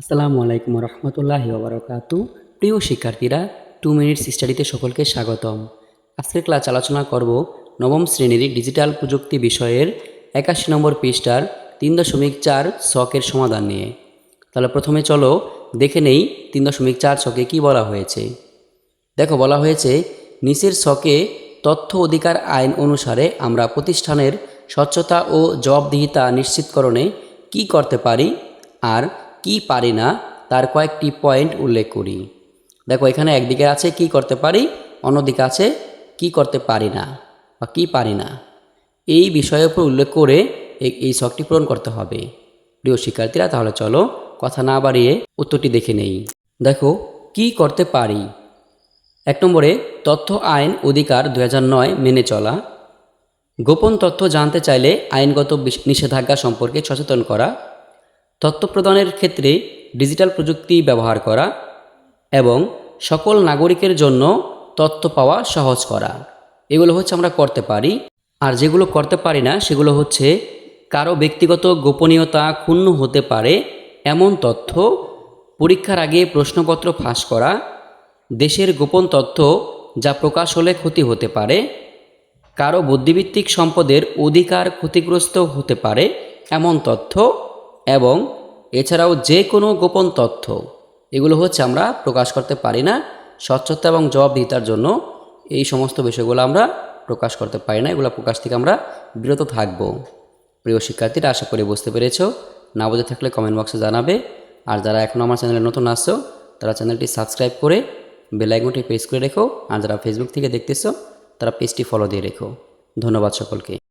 আসসালামু আলাইকুম রহমতুল্লাহি ওবরাকাতু। প্রিয় শিক্ষার্থীরা, টু মিনিটস স্টাডিতে সকলকে স্বাগতম। আজকের ক্লাস আলোচনা করব নবম শ্রেণির ডিজিটাল প্রযুক্তি বিষয়ের একাশি নম্বর পৃষ্ঠার তিন দশমিক চার শখের সমাধান নিয়ে। তাহলে প্রথমে চলো দেখে নেই তিন দশমিক চার ছকে কী বলা হয়েছে। দেখো, বলা হয়েছে, নিচের ছকে তথ্য অধিকার আইন অনুসারে আমরা প্রতিষ্ঠানের স্বচ্ছতা ও জবাবদিহিতা নিশ্চিতকরণে কি করতে পারি? আর কি পারি না, তার কয়েকটি পয়েন্ট উল্লেখ করি। দেখো, এখানে একদিকে আছে কি করতে পারি, অন্যদিকে আছে কি করতে পারি না বা কি পারি না। এই বিষয়ের উপর উল্লেখ করে এই শখটি পূরণ করতে হবে। প্রিয় শিক্ষার্থীরা, তাহলে চলো কথা না বাড়িয়ে উত্তরটি দেখে নেই। দেখো, কি করতে পারি? এক নম্বরে, তথ্য, আইন, অধিকার দু মেনে চলা। গোপন তথ্য জানতে চাইলে আইনগত নিষেধাজ্ঞা সম্পর্কে সচেতন করা। তথ্য প্রদানের ক্ষেত্রে ডিজিটাল প্রযুক্তি ব্যবহার করা এবং সকল নাগরিকের জন্য তথ্য পাওয়া সহজ করা। এগুলো হচ্ছে আমরা করতে পারি। আর যেগুলো করতে পারি না, সেগুলো হচ্ছে কারও ব্যক্তিগত গোপনীয়তা ক্ষুণ্ণ হতে পারে এমন তথ্য পরীক্ষার আগে প্রশ্নপত্র ফাঁস করা, দেশের গোপন তথ্য যা প্রকাশ হলে ক্ষতি হতে পারে, কারও বুদ্ধিভিত্তিক সম্পদের অধিকার ক্ষতিগ্রস্ত হতে পারে এমন তথ্য এবং এছাড়াও যে কোনো গোপন তথ্য, এগুলো হচ্ছে আমরা প্রকাশ করতে পারি না স্বচ্ছতা এবং জবাবদিহিতার জন্য এই সমস্ত বিষয়গুলো আমরা প্রকাশ করতে পারি না, এগুলো প্রকাশ থেকে আমরা বিরত থাকব। প্রিয় শিক্ষার্থীরা, আশা করি বুঝতে পেরেছ। না বুঝে থাকলে কমেন্ট বক্সে জানাবে। আর যারা এখনও আমার চ্যানেলে নতুন আসছো, তারা চ্যানেলটি সাবস্ক্রাইব করে বেল আইকনটি প্রেস করে রেখো। আর যারা ফেসবুক থেকে দেখতেছো, তারা পেজটি ফলো দিয়ে রেখো। ধন্যবাদ সকলকে।